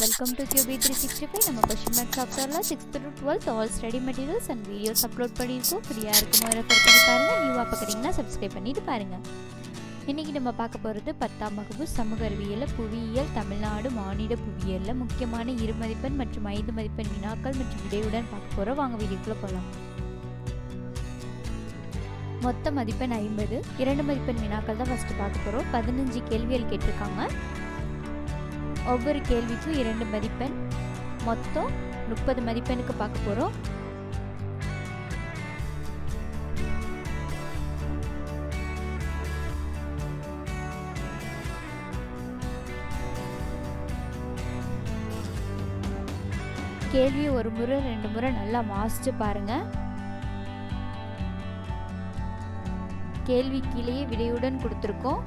Welcome to QB three sixty five நம்ம question make சாஃப்ட்வேரில் sixth to twelfth all study materials and videos upload பண்ணியிருக்கோம். ஃப்ரீயாக இருக்கும் refer பண்ணி பாருங்கள் நியூவாக பார்க்குறீங்கன்னா சப்ஸ்கிரைப் பண்ணிட்டு பாருங்கள் இன்றைக்கி நம்ம பார்க்க போகிறது பத்தாம் வகுப்பு சமூக அறிவியல் புவியியல் தமிழ்நாடு மாநில புவியியலில் முக்கியமான இரு மதிப்பெண் மற்றும் ஐந்து மதிப்பெண் வினாக்கள் மற்றும் விடையுடன் பார்க்க போகிறோம் வாங்க வீடியோக்குள்ளே போகலாம் மொத்த மதிப்பெண் ஐம்பது. இரண்டு மதிப்பெண் வினாக்கள் தான் ஃபஸ்ட்டு பார்க்க போகிறோம் பதினஞ்சு கேள்விகள் கேட்டிருக்காங்க. ஒவ்வொரு கேள்விக்கும் இரண்டு மதிப்பெண். மொத்தம் முப்பது மதிப்பெண்ணுக்கு பார்க்க போகிறோம் கேள்வி ஒரு முறை ரெண்டு முறை நல்லா வாசிச்சு பாருங்க. கேள்வி கீழேயே விடையுடன் கொடுத்துருக்கோம்.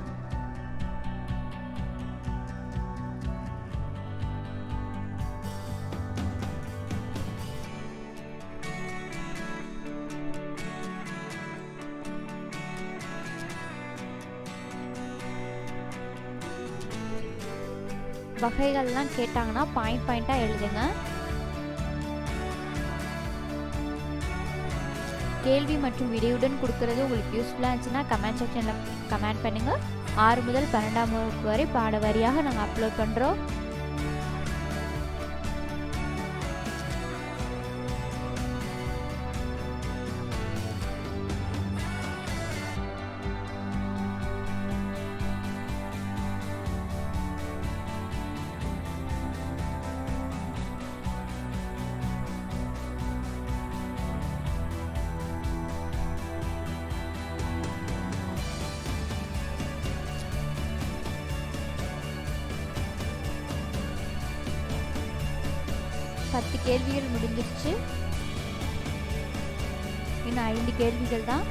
வகைகள்லாம் கேட்டாங்கன்னா பாயிண்ட் பாயிண்ட்டாக எழுதுங்க. கேள்வி மற்றும் விடையுடன் கொடுக்கறது உங்களுக்கு யூஸ்ஃபுல்லாக இருந்துச்சுன்னா கமெண்ட் செக்ஷனில் கமெண்ட் பண்ணுங்கள் ஆறு முதல் பன்னெண்டாம் வகுப்பு வரை பாட வாரியாக நாங்கள் அப்லோட் பண்ணுறோம் பத்து கேள்விகள் முடிஞ்சிருச்சு. இன்னும் ஐந்து கேள்விகள் தான்.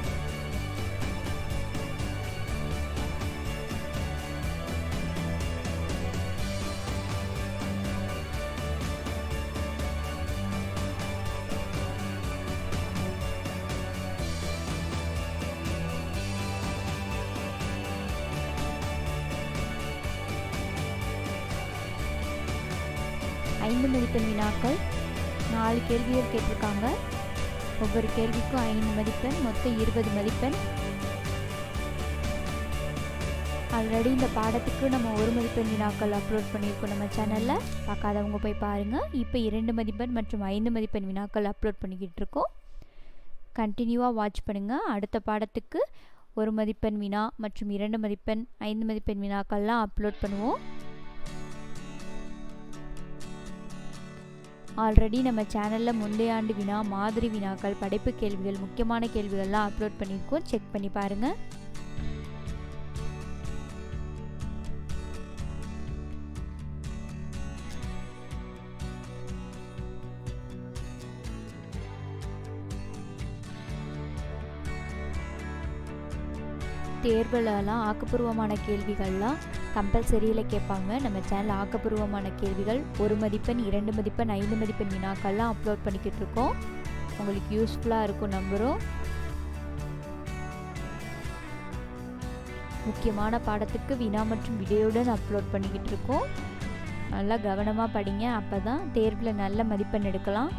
ஐந்து மதிப்பெண் வினாக்கள். நாலு கேள்விகள் கேட்டிருக்காங்க. ஒவ்வொரு கேள்விக்கும் ஐந்து மதிப்பெண் மொத்தம் இருபது மதிப்பெண். ஆல்ரெடி இந்த பாடத்துக்கு நம்ம ஒரு மதிப்பெண் வினாக்கள் அப்லோட் பண்ணியிருக்கோம் நம்ம சேனலில் பார்க்காதவங்க போய் பாருங்கள் இப்போ இரண்டு மதிப்பெண் மற்றும் ஐந்து மதிப்பெண் வினாக்கள் அப்லோட் பண்ணிக்கிட்டு இருக்கோம். கண்டினியூவாக வாட்ச் பண்ணுங்கள் அடுத்த பாடத்துக்கு ஒரு மதிப்பெண் வினா மற்றும் இரண்டு மதிப்பெண் ஐந்து மதிப்பெண் வினாக்கள்லாம் அப்லோட் பண்ணுவோம். ஆல்ரெடி நம்ம சேனலில் முந்தைய ஆண்டு வினா மாதிரி வினாக்கள் படைப்பு கேள்விகள் முக்கியமான கேள்விகள்லாம் அப்லோட் பண்ணியிருக்கோம். செக் பண்ணி பாருங்கள் தேர்வுலலாம் ஆக்கப்பூர்வமான கேள்விகள்லாம் கம்பல்சரியில் கேட்பாங்க. நம்ம சேனல் ஆக்கப்பூர்வமான கேள்விகள் ஒரு மதிப்பெண் இரண்டு மதிப்பெண் ஐந்து மதிப்பெண் வினாக்கள்லாம் அப்லோட் பண்ணிக்கிட்டு இருக்கோம். உங்களுக்கு யூஸ்ஃபுல்லாக இருக்கும் நம்புகிறோம் முக்கியமான பாடத்துக்கு வினா மற்றும் விடையுடன் அப்லோட் பண்ணிக்கிட்டு இருக்கோம். நல்லா கவனமாக படிங்க. அப்போ தான் தேர்வில் நல்ல மதிப்பெண் எடுக்கலாம்.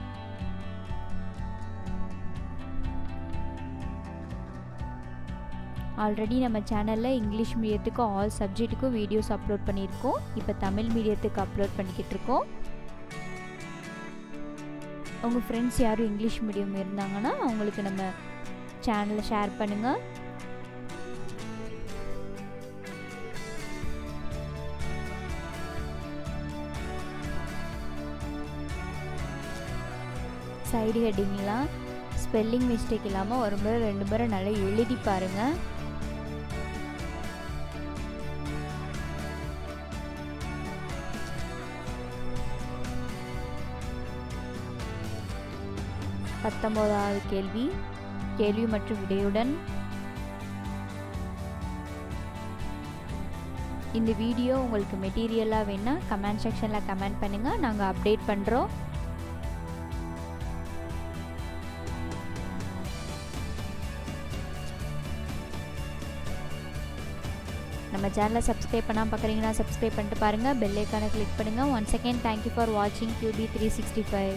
ஆல்ரெடி நம்ம சேனலில் இங்கிலீஷ் மீடியத்துக்கும் ஆல் சப்ஜெக்ட்டுக்கும் வீடியோஸ் அப்லோட் பண்ணியிருக்கோம். இப்போ தமிழ் மீடியத்துக்கு அப்லோட் பண்ணிக்கிட்டு இருக்கோம். உங்கள் ஃப்ரெண்ட்ஸ் யாரும் இங்கிலீஷ் மீடியம் இருந்தாங்கன்னா அவங்களுக்கு நம்ம சேனலை ஷேர் பண்ணுங்கள் சைடு ஹெட்டிங்லாம் ஸ்பெல்லிங் மிஸ்டேக் இல்லாமல் ஒரு முறை ரெண்டு முறை நல்லா எழுதி பாருங்கள் பத்தொம்போதாவது கேள்வி கேள்வி மற்றும் விடையுடன். இந்த வீடியோ உங்களுக்கு மெட்டீரியலாக வேணால் கமெண்ட் செக்ஷனில் கமெண்ட் பண்ணுங்கள் நாங்கள் அப்டேட் பண்ணுறோம் நம்ம நம்ம சேனலை சப்ஸ்கிரைப் பண்ணால் பார்க்குறீங்கன்னா சப்ஸ்கிரைப் பண்ணிட்டு பாருங்கள் பெல் ஐக்கானை கிளிக் பண்ணுங்கள் one second thank you for வாட்சிங் கியூபி த்ரீ சிக்ஸ்டி ஃபைவ்